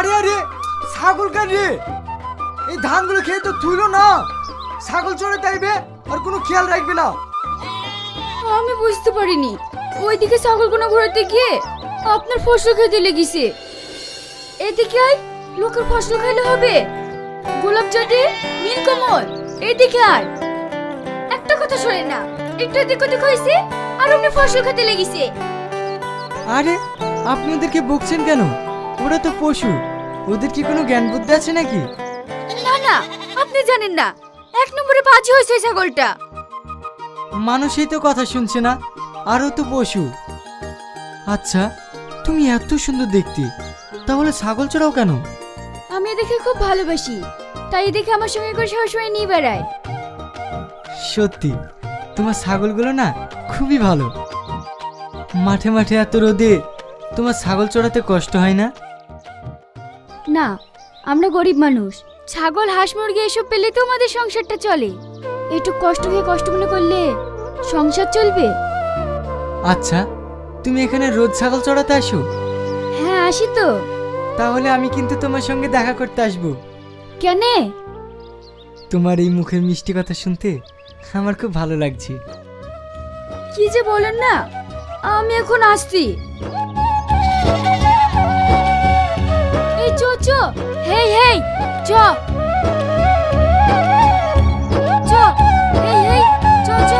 আরে আরে ছাগল কার রে? এই ধানগুলো খেয়ে তো তুইলো না। ছাগল চড়ে তাইবে আর কোনো খেয়াল রাখবে না। আমি বুঝতে পারিনি। ওইদিকে ছাগলগুলো ঘোরাতে গিয়ে আপনার ফসল খেতে লেগেছে। এদিকে আয় লোকের ফসল খাইলে হবে। গোলাপ জাতি নীলকমল এদিকে আয়। একটা কথা শোনে না একটু এদিক ওদিক হয়েছে আর অমনি ফসল খেতে লেগেছে। আরে আপনি ওদেরকে বকছেন কেন? ওরা তো পশু। ওদের কি কোনো জ্ঞান বুদ্ধি আছে নাকি? না না আপনি জানেন না। এক নম্বরে বাজি হয়েছে এই ছাগলটা। মানুষই তো কথা শুনছে না আরও তো পশু। আচ্ছা তুমি এত সুন্দর দেখতে তাহলে ছাগল চড়াও কেন? আমি এদেরকে খুব ভালোবাসি তাই এদেরকে আমার সঙ্গে করে সবসময় নিয়ে বেড়ায়। সত্যি তোমার ছাগলগুলো না খুবই ভালো। মাঠে মাঠে এত রোদে তোমার ছাগল চড়াতে কষ্ট হয় না? না আমরা গরিব মানুষ। ছাগল হাঁস মুরগি এসব পেলে তো আমাদের সংসারটা চলে। একটু কষ্ট হয়ে কষ্ট মনে করলে সংসার চলবে? আচ্ছা তুমি এখানে রোজ ছাগল চড়াতে আসো? হ্যাঁ আসি তো। তাহলে আমি কিন্তু তোমার সঙ্গে দেখা করতে আসব। কেনে? তোমার এই মুখের মিষ্টি কথা শুনতে আমার খুব ভালো লাগছে। কি যে বলেন না আমি এখন আসছি। এই চো চো। হেই হেই চ। চ হেই হেই চ চ।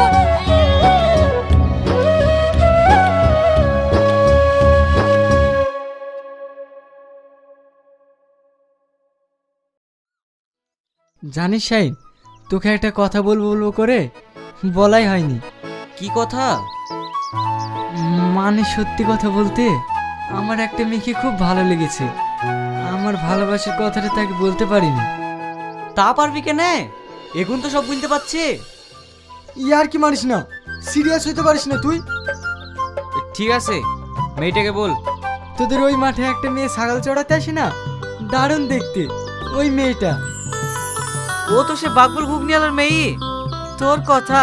জানিস শাইন তোকে একটা কথা বলব বলব করে বলাই হয়নি। কি কথা? মানে সত্যি কথা বলতে আমার একটা মেয়েকে খুব ভালো লেগেছে। আমার ভালোবাসার কথাটা তাকে বলতে পারিনি। তা পারবি কেনে? এখন তো সব বুঝতে পারছি। ইয়ার কি মানিস না? সিরিয়াস হইতে পারিস না তুই? ঠিক আছে মেয়েটাকে বল। তোদের ওই মাঠে একটা মেয়ে ছাগল চড়াতে আসে না? দারুণ দেখতে ওই মেয়েটা। ও তো সে বাকবুল ঘুগনিয়ালার মেয়ে। তোর কথা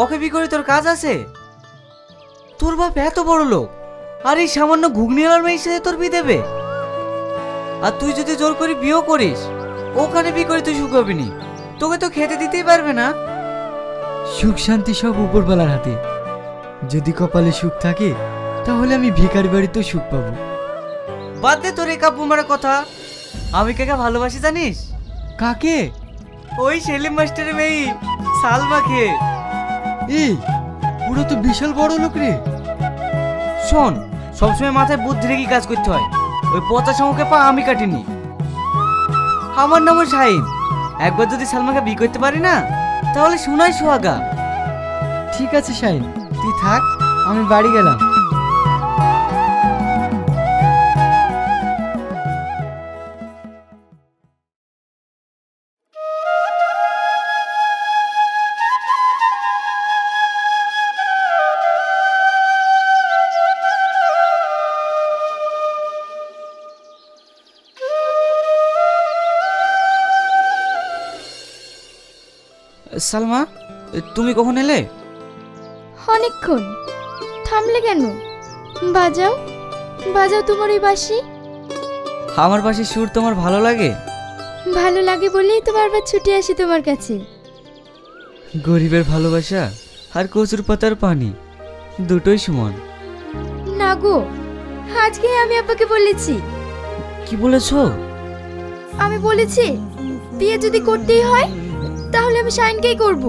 ওকে বি করে তোর কাজ আছে? তোর বাপ এত বড় লোক আর এই সামান্য ঘুগনিয়ালার মেয়ের সাথে তোর বিয়ে দেবে? আর তুই যদি জোর করে বিয়েও করিস ওখানে বিয়ে করে তুই সুখ হবি নি। তোকে তো খেতে দিতেই পারবে না। সুখ শান্তি সব উপরবেলার হাতে। যদি কপালে সুখ থাকে তাহলে আমি ভিখারি বাড়িতেও সুখ পাবো। বাদ দে তোর এই কাব্য মারা কথা। আমি কাকে ভালোবাসি জানিস? কাকে? ওই সেলিম মাস্টারের মেয়ে সালমাকে এই ওরা তো বিশাল বড় লোক রে। শোন সবসময় মাথায় বুদ্ধি রেখে কাজ করতে হয়। ওই পচা সমুখে পা আমি কাটিনি। আমার নামও শাহিন। একবার যদি সালমাকে বিয়ে করতে পারি না, তাহলে শোনাই সোহাগা। ঠিক আছে সাহেব তুই থাক, আমি বাড়ি গেলাম। সালমা তুমি কখন এলে? অনেকক্ষণ। থামলে কেন? বাজাও বাজাও তোমার ওই বাঁশি। আমার পাশে সুর তোমার ভালো লাগে? ভালো লাগে বলেই তো বারবার ছুটে আসি তোমার কাছে। গরিবের ভালোবাসা আর কচুর পাতার পানি দুটোই সমান। না গো আজকে আমি আব্বাকে বলেছি। কি বলেছ? আমি বলেছি বিয়ে যদি করতেই হয় তাহলে আমি শাইনকেই করব।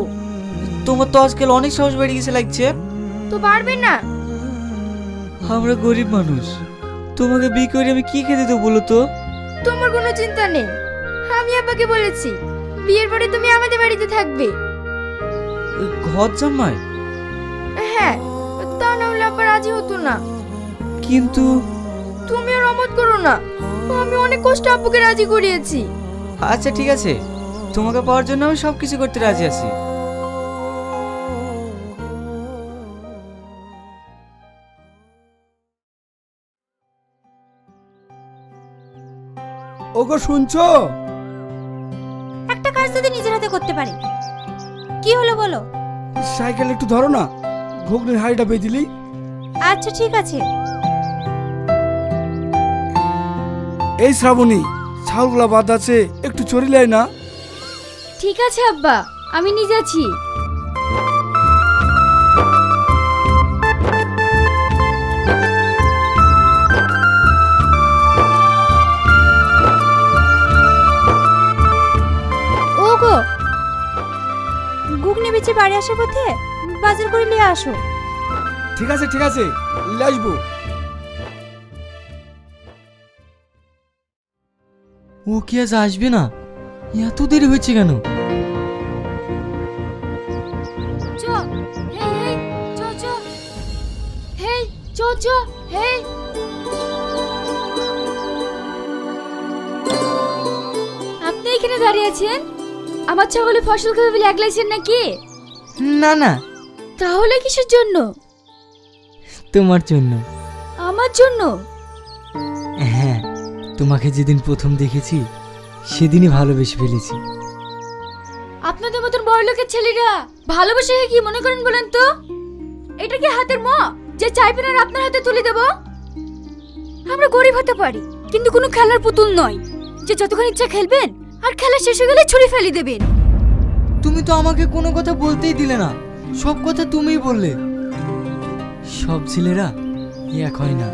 তোমার তো আজকাল অনেক সাহস বেড়ে গেছে লাগছে। তো পারবে না। আমরা গরিব মানুষ। তোমাকে বিয়ে করে আমি কি খেতে দেবো বলো তো? তোমার কোনো চিন্তা নেই। আমি আব্বাকে বলেছি বিয়ের পরে তুমি আমাদের বাড়িতে থাকবে। ঘর জামাই? হ্যাঁ তা না হলে আব্বা রাজি হতো না। কিন্তু তুমি আর অমত করো না। আমি অনেক কষ্ট আব্বুকে রাজি করিয়েছি। আচ্ছা ঠিক আছে। তোমাকে পাওয়ার জন্য আমি সব কিছু করতে রাজি আছি। ওগো শুনছো? একটা কাজ যদি নিজের হাতে করতে পারি। কি হলো বলো? সাইকেল একটু ধরো না। ঘুগনির হাড়িটা বেঁধিলি আচ্ছা ঠিক আছে। এই শ্রাবণী ছাগলগুলা বাদ আছে একটু চড়িলাই না। ঠিক আছে, আব্বা। আমি নিজে যাচ্ছি। ও গো ঘুগনি বেচে বাড়ি আসার পথে বাজার করে নিয়ে আসো। ঠিক আছে ঠিক আছে, নিয়ে আসব। ও কি আজ আসবে না? এত দেরি হয়েছে কেন? আপনি এখানে দাঁড়িয়ে আছেন? আমার ছাগলে ফসল খাবে বলে একলাইছেন নাকি? না না। তাহলে কিসের জন্য? তোমার জন্য। আমার জন্য? হ্যাঁ তোমাকে যেদিন প্রথম দেখেছি সেদিনই ভালোবেসে ফেলেছি। আপনাদের মতন বড় লোকের ছেলেরা ভালোবাসে কি মনে করেন বলেন তো? এটা কি হাতের ম যে চাইবেন আর আপনার হাতে তুলে দেব? আমরা গরিব হতে পারি কিন্তু কোনো খেলার পুতুল নয়। যে যতক্ষণ ইচ্ছা খেলবেন আর খেলা শেষ হয়ে গেলে ছুরি ফেলে দেবেন। তুমি তো আমাকে কোনো কথা বলতেই দিলে না সব কথা তুমিই বললে। সব ছেলেরা এক হয় না।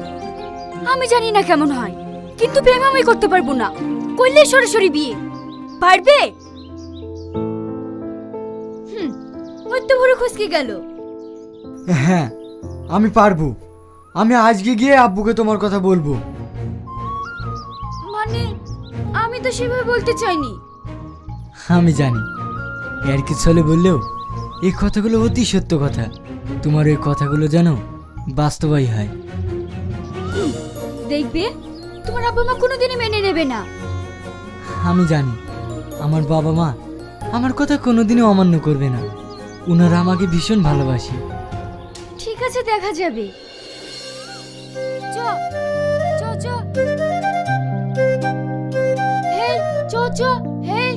আমি জানি না কেমন হয়। কিন্তু প্রেম আমি করতে পারব না। করলে সরাসরি বিয়ে। পারবে? হুম খসকে গেল। হ্যাঁ আমি পারব। আমি আজকে গিয়ে আব্বুকে তোমার কথা বলব। মানে আমি তো সেভাবে বলতে চাইনি। আমি জানি। এর কিছু হলে বললেও এই কথাগুলো অতি সত্য কথা। তোমার এই কথাগুলো যেন বাস্তবাই হয়। দেখবে? তোমার বাবা মা কোনোদিনই মেনে নেবে না। আমি জানি আমার বাবা মা আমার কথা কোনোদিনও অমান্য করবে না। ওনারা আমাকে ভীষণ ভালোবাসে। ঠিক আছে দেখা যাবে। চ চ চ। হেই চ চ হেই।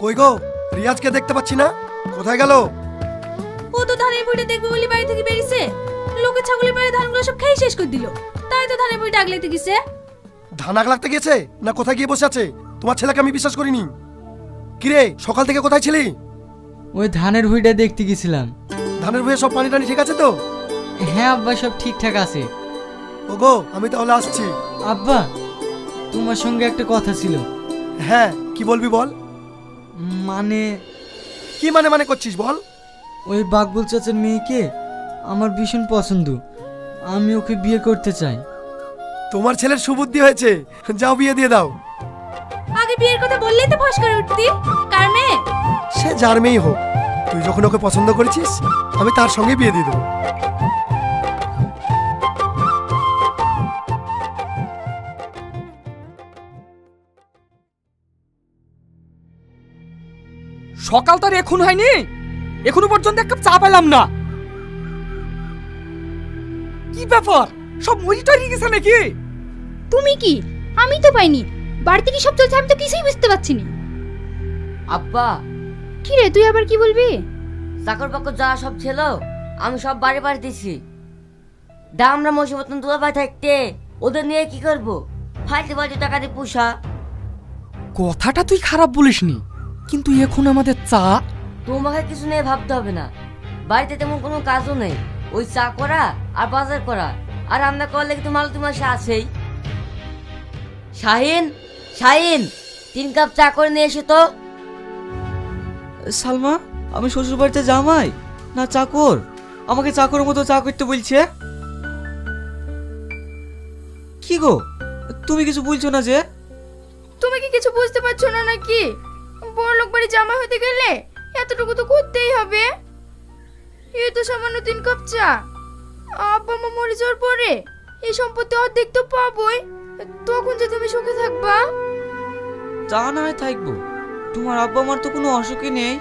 কই গো রিয়াজকে দেখতে পাচ্ছি না? কোথায় গেল? তো ধানের দেখবে বলে বাড়ি থেকে বেরিয়েছে। লোকে ছাগলের বাড়ি ধানগুলো সব খেয়ে শেষ করে দিল। তাই তো ধানের গেছে ধান আগ লাগতে গেছে না কোথায় গিয়ে বসে আছে? তোমার ছেলেকে আমি বিশ্বাস করিনি। কিরে সকাল থেকে কোথায় ছিলি? ওই ধানের ভুঁইটা দেখতে গেছিলাম। ধানের ভুয়ে সব পানি টানি ঠিক আছে তো? হ্যাঁ আব্বা সব ঠিকঠাক আছে। ওগো আমি তাহলে আসছি। আব্বা তোমার সঙ্গে একটা কথা ছিল। হ্যাঁ কি বলবি বল? মানে কি মানে মানে করছিস বল? ওই বাকবুল চাচার মেয়েকে আমার ভীষণ পছন্দ। আমি ওকে বিয়ে করতে চাই। তোমার ছেলের সুবুদ্ধি হয়েছে। যাও বিয়ে দিয়ে দাও। আগে বিয়ের কথা বললেই তো ফস করে উঠতি। কার মেয়ে? সে যার মেয়েই হোক। তুই যখন ওকে পছন্দ করেছিস আমি তার সঙ্গে বিয়ে দিয়ে দেবো। সকাল তো আর এখন হয়নি? এখনও পর্যন্ত এক কাপ চা পেলাম না। কি ব্যাপার? সব মরিটরি গেছে নাকি? তুমি কি? আমি তো পাইনি। বাড়িতে কি সব চলছে আমি তো কিছুই বুঝতে পারছি না। আব্বা। কি রে তুই আবার কি বলবি? চাকর বাকর যা সব ছিল আমি সব বাড়ি বাড়ি দিছি। দা আমরা মশি মতন দুলাভাই থাকতে ওদের নিয়ে কি করব? ফাইতে বাড়ি টাকা দিয়ে পুষা। কথাটা তুই খারাপ বলিসনি কিন্তু এখন আমাদের চা তোমাকে কিছু নিয়ে ভাবতে হবে না। বাড়িতে তেমন কোনো কাজও নেই। ওই চা করা আর বাজার করা। আর রান্না করার লেগে তো মাল তোমার সে আছেই। শাহিন শাহিন তিন কাপ চা করে নিয়ে এসো তো। সালমা আমি শ্বশুর বাড়িতে জামাই না চাকর? আমাকে চাকরের মতো চা করতে বলছে। কি গো? তুমি কিছু বলছো না যে? তুমি কি কিছু বুঝতে পারছ না নাকি? বড় লোক বাড়ি জামা হতে গেলে? এতটুকু তো করতেই হবে। এই তো সামান্য তিন কাপ চা। আব্বা মা মরে যাওয়ার পরে এই সম্পত্তি অর্ধেক তো পাবোই। তখন যে তুমি সুখে থাকবা। তা না হয় থাকব। তোমার আব্বা মার তো কোনো অসুখই নেই।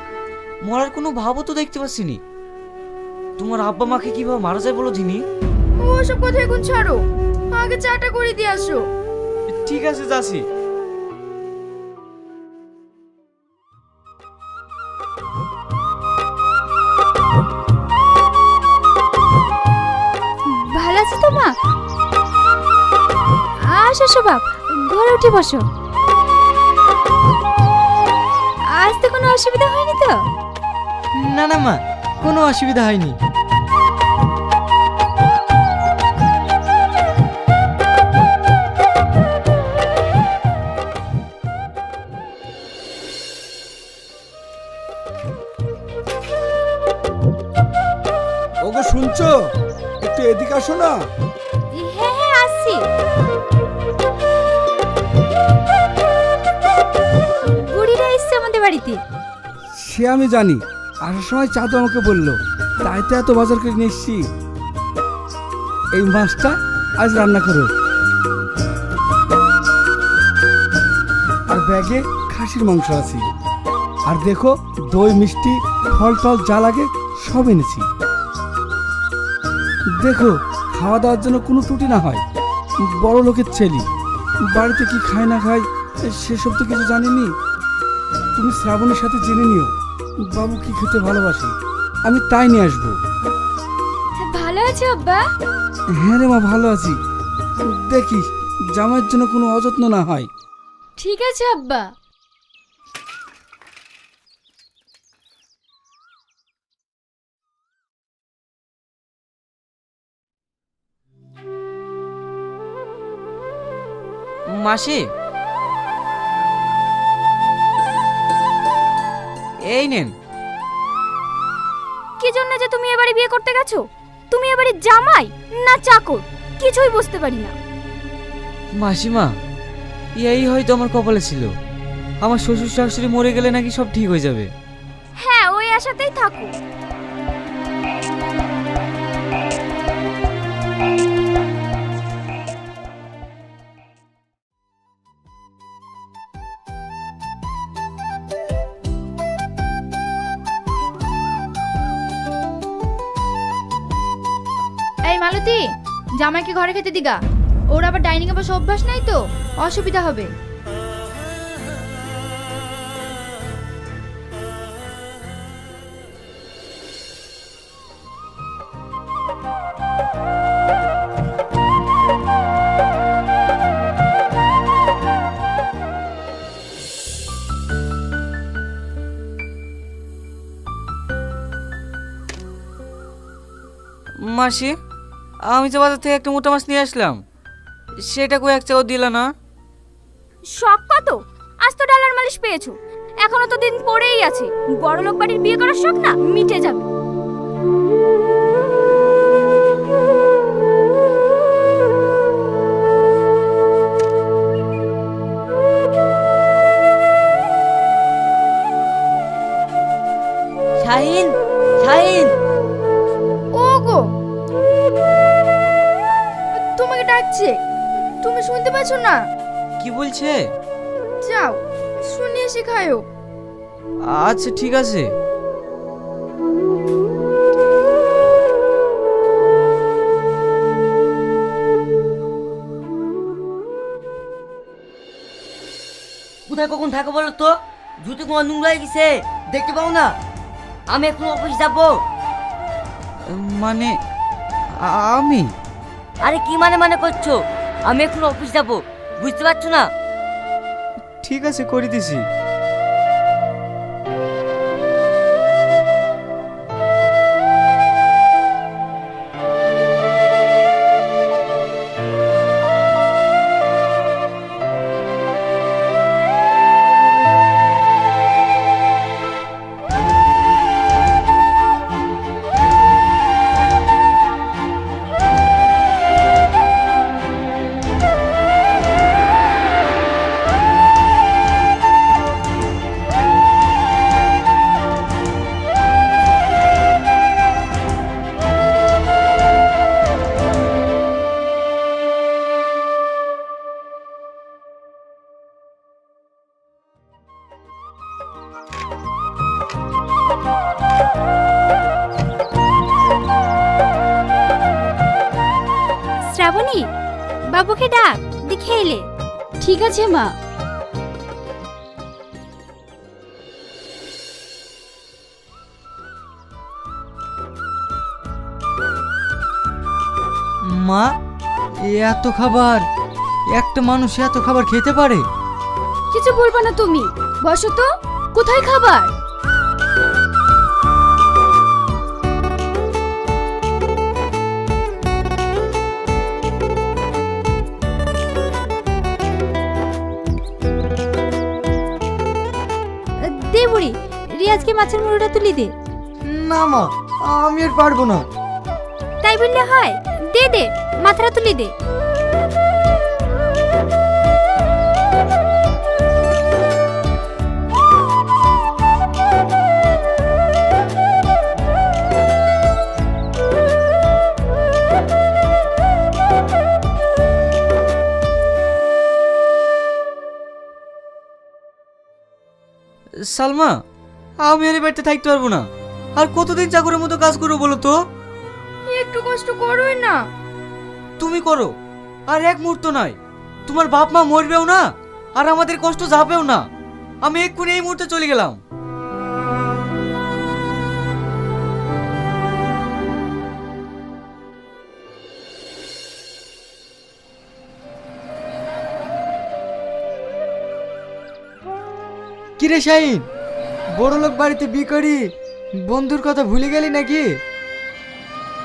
মরার কোনো ভাবও তো দেখতে পাচ্ছি নি। তোমার আব্বা মাকে কীভাবে মারা যায় বলো দিনি ওসব কথা এখন ছাড়ো। আগে চাটা করে দিয়ে আসো। ঠিক আছে যাচ্ছি। উঠে বসো। আজ তো কোনো অসুবিধা হয়নি তো? না না মা কোনো অসুবিধা হয়নি। শুনছো? একটু এদিকে আসো না। বাড়িতে সে আমি জানি। আসার সময় চাঁদু আমাকে বলল, তাই তো এত বাজার করে এসছি। এই মাছটা আজ রান্না করো। আর ব্যাগে খাসির মাংস আছে। আর দেখো, দই, মিষ্টি, ফল টল যা লাগে সব এনেছি। দেখো, খাওয়া দাওয়ার জন্য কোনো ত্রুটি না হয়। বড় লোকের ছেলে। বাড়িতে কি খায় না খায় সেসব তো কিছু জানিনি। তুমি শ্রাবণের সাথে জেনে নিও বাবু কি খেতে ভালোবাসে। আমি তাই নিয়ে আসব। ভালো আছে আব্বা? হ্যাঁ রে মা ভালো আছি। দেখি জামাইয়ের জন্য কোনো অযত্ন না হয়। ঠিক আছে আব্বা। মাসি এই নেন। কি জন্য যে তুমি এবারে বিয়ে করতে গেছো? তুমি এবারে জামাই না চাকর? কিছুই বুঝতে পারি না। মাসিমা এই হয়তো আমার কপালে ছিল। আমার শ্বশুর শাশুড়ি মরে গেলে নাকি সব ঠিক হয়ে যাবে। হ্যাঁ ওই আশাতেই থাকো জামাইকে ঘরে খেতে দিগা। ওর আবার ডাইনিং এ বসে অভ্যাস নাই তো? অসুবিধা হবে। মাসি আমি যে বাজার থেকে একটা মোটা মাছ নিয়ে আসলাম। সেটা কই এক চাও দিলা না? শখ কত? আজ তো ডালার মালিশ পেয়েছ। এখনও তো দিন পড়েই আছে। বড় লোক বাড়ির বিয়ে করার শখ না? মিটে যাবে। শাহিন শাহিন। ডাকছে তুমি শুনতে পাচ্ছ না? কি বলছে? যাও শুনে এসে খায়ো আচ্ছা ঠিক আছে। কোথায় কখন থাকো বলো তো? জুতো তোমার নোংরা গেছে দেখতে পাও না? আমি এখন অফিস যাব। মানে আমি? আরে কি মানে মানে করছ? আমি এখন অফিস যাব। বুঝতে পারছ না? ঠিক আছে, করে দিছি। বাবুকে ডাক দেখে এলে। ঠিক আছে মা। মা এ এত খাবার একটা মানুষ এত খাবার খেতে পারে? কিছু বলবা না তুমি। বসো তো কোথায় খাবার? রিয়াজকে মাছের মুড়োটা তুলি দে। না মা আমি আর পারব না। তাই বললে হয় দে দে মাথাটা তুলি দে। সালমা আমি আর বাড়িতে থাকতে পারব না। আর কতদিন চাকরের মতো কাজ করব বলো তো? একটু কষ্ট করোই না। তুমি করো। আর এক মুহূর্ত নয়। তোমার বাপ মা মরবেও না আর আমাদের কষ্ট যাবেও না। আমি এক্ষুনি এই মুহূর্তে চলে গেলাম। কিরে শাহিন বড় লোক বাড়িতে বি করি বন্ধুর কথা ভুলে গেলি নাকি?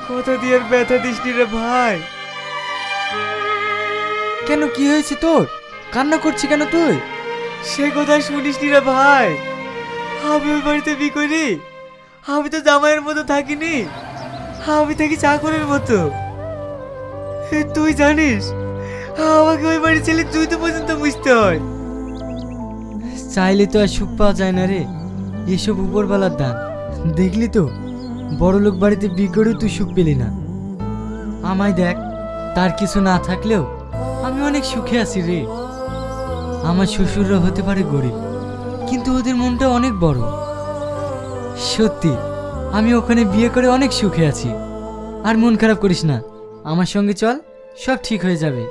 কত দিয়ে ব্যথা দিস রে ভাই? কেন কি হয়েছে তোর? কান্না করছি কেন তুই? সে কথা শুনিস রে ভাই। আমি ওই বাড়িতে বি করি আমি তো জামাইয়ের মতো থাকিনি আমি থাকি চাকরের মতো। তুই জানিস আমাকে ওই বাড়ি ছেলে জুতো পর্যন্ত বুঝতে হয়। চাইলে তো আর সুখ পাওয়া যায় না রে। এসব উপরবেলার দান। দেখলি তো? বড় লোক বাড়িতে বিগড়েও তুই সুখ পেলি না। আমায় দেখ, তার কিছু না থাকলেও আমি অনেক সুখে আছি রে। আমার শ্বশুররা হতে পারে গরিব, কিন্তু ওদের মনটা অনেক বড়। সত্যি, আমি ওখানে বিয়ে করে অনেক সুখে আছি। আর মন খারাপ করিস না। আমার সঙ্গে চল, সব ঠিক হয়ে যাবে।